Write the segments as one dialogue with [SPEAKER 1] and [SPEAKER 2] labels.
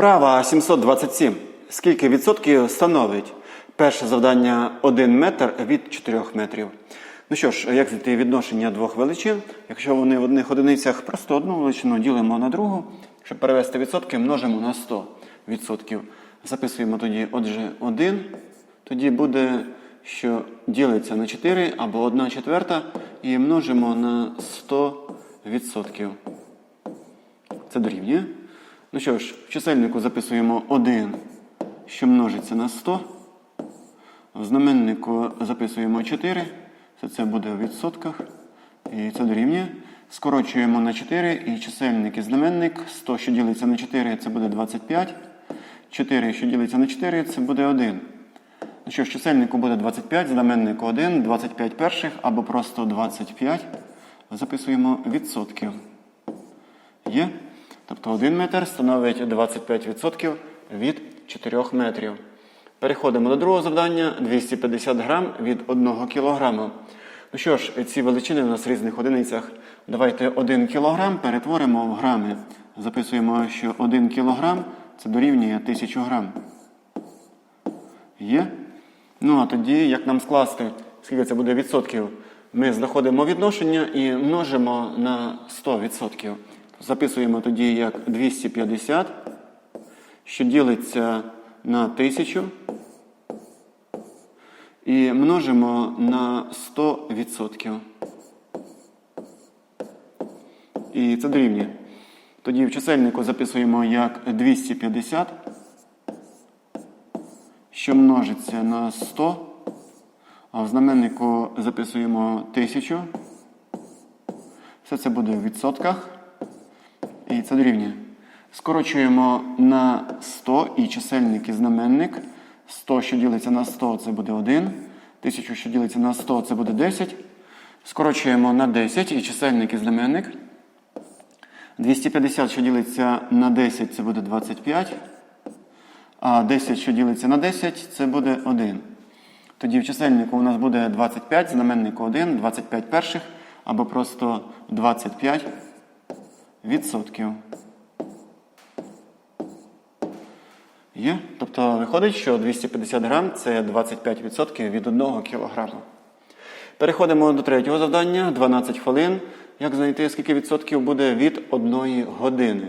[SPEAKER 1] Вправа 727. Скільки відсотків становить перше завдання 1 метр від 4 метрів? Ну що ж, як знайти відношення двох величин? Якщо вони в одних одиницях, просто одну величину ділимо на другу. Щоб перевести відсотки, множимо на 100 відсотків. Записуємо тоді, отже, 1. Тоді буде, що ділиться на 4 або 1 четверта, і множимо на 100 відсотків. Це дорівнює. Ну що ж, в чисельнику записуємо 1, що множиться на 100. В знаменнику записуємо 4. Це це буде в відсотках. І це дорівнює. Скорочуємо на 4 і чисельник і знаменник. 100, що ділиться на 4, це буде 25. 4, що ділиться на 4, це буде 1. Ну що ж, чисельнику буде 25, знаменнику 1, 25 перших або просто 25. Записуємо відсотків. Є? Тобто 1 метр становить 25% від 4 метрів. Переходимо до другого завдання 250 грам від 1 кілограма. Ну що ж, ці величини у нас в різних одиницях. Давайте 1 кілограм перетворимо в грами. Записуємо, що 1 кілограм це дорівнює 1000 грам. Є? Ну а тоді, як нам скласти, скільки це буде відсотків? Ми знаходимо відношення і множимо на 100%. Записуємо тоді як 250, що ділиться на 1000. І множимо на 100%. І це дорівнює. Тоді в чисельнику записуємо як 250, що множиться на 100, а в знаменнику записуємо 1000. Все це буде в відсотках. І це дорівнює. Скорочуємо на 100 і чисельник і знаменник. 100, що ділиться на 100, це буде 1. 1000, що ділиться на 100, це буде 10. Скорочуємо на 10 і чисельник і знаменник. 250, що ділиться на 10, це буде 25. А 10, що ділиться на 10, це буде 1. Тоді в чисельнику у нас буде 25, знаменнику 1, 25 перших, або просто 25 відсотків. Є? Тобто виходить, що 250 грам це 25% від 1 кілограма. Переходимо до третього завдання 12 хвилин. Як знайти, скільки відсотків буде від 1 години?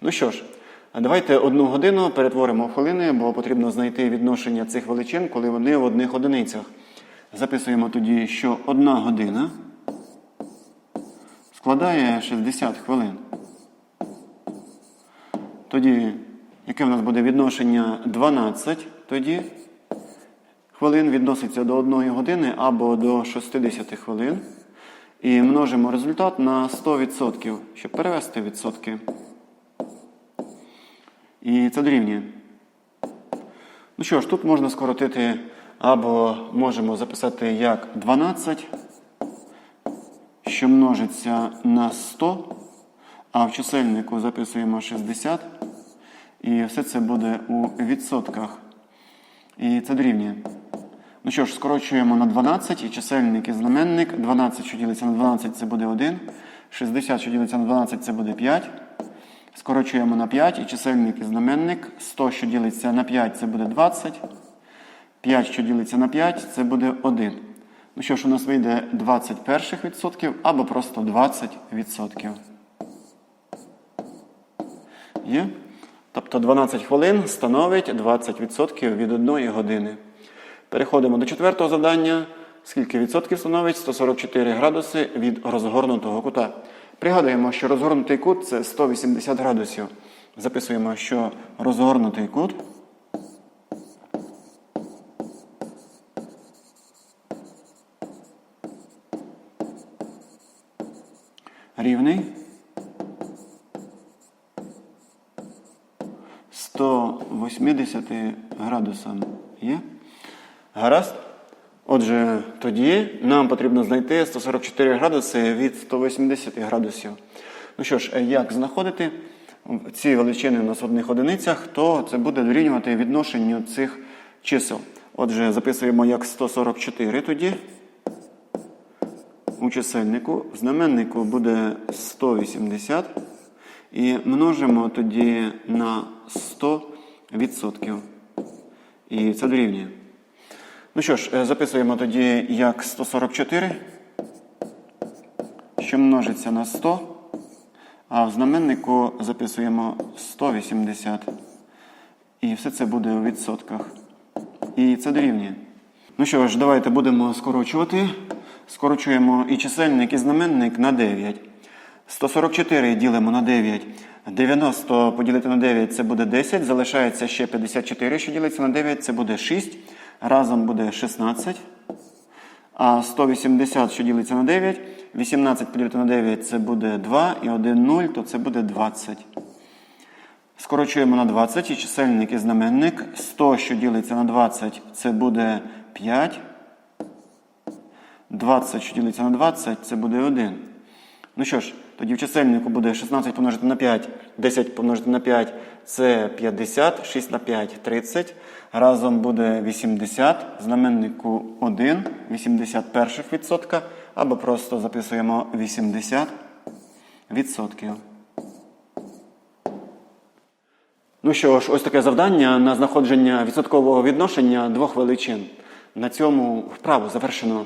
[SPEAKER 1] Ну що ж, давайте одну годину перетворимо в хвилини, бо потрібно знайти відношення цих величин, коли вони в одних одиницях. Записуємо тоді, що 1 година складає 60 хвилин. Тоді, яке в нас буде відношення 12, тоді хвилин відноситься до 1 години або до 60 хвилин. І множимо результат на 100%, щоб перевести відсотки. І це дорівнює. Ну що ж, тут можна скоротити, або можемо записати як 12, що множиться на 100, а в чисельнику записуємо 60. І все це буде у відсотках. І це дорівнює. Ну що ж, скорочуємо на 12 і чисельник і знаменник. 12, що ділиться на 12, це буде 1. 60, що ділиться на 12, це буде 5. Скорочуємо на 5 і чисельник і знаменник. 100, що ділиться на 5, це буде 20. 5, що ділиться на 5, це буде 1. Ну що ж, у нас вийде 20 перших відсотків або просто 20 відсотків. Є? Тобто 12 хвилин становить 20% від 1 години. Переходимо до четвертого завдання. Скільки відсотків становить 144 градуси від розгорнутого кута. Пригадуємо, що розгорнутий кут це 180 градусів. Записуємо, що розгорнутий кут рівний 180 градусам. Є? Гаразд? Отже, тоді нам потрібно знайти 144 градуси від 180 градусів. Ну що ж, як знаходити ці величини у нас одних одиницях, то це буде дорівнювати відношенню цих чисел. Отже, записуємо як 144 тоді. У чисельнику, в знаменнику буде 180. і множимо тоді на 100%. І це дорівнює. Ну що ж, е, записуємо тоді як 144, що множиться на 100, а в знаменнику записуємо 180. І все це буде у відсотках. І це дорівнює. Ну що ж, давайте будемо скорочувати. Скорочуємо і чисельник, і знаменник на 9. 144 ділимо на 9. 90 поділити на 9 це буде 10. Залишається ще 54, що ділиться на 9, це буде 6. Разом буде 16. А 180, що ділиться на 9, 18 поділити на 9 це буде 2 і 1 0, то це буде 20. Скорочуємо на 20 і чисельник і знаменник. 100, що ділиться на 20, це буде 5. 20, що ділиться на 20, це буде 1. Ну що ж, тоді в чисельнику буде 16 помножити на 5, 10 помножити на 5 це 50, 6 на 5 30. Разом буде 80, знаменнику 1, 81 відсотка, або просто записуємо 80 відсотків. Ну що ж, ось таке завдання на знаходження відсоткового відношення двох величин. На цьому вправу завершено.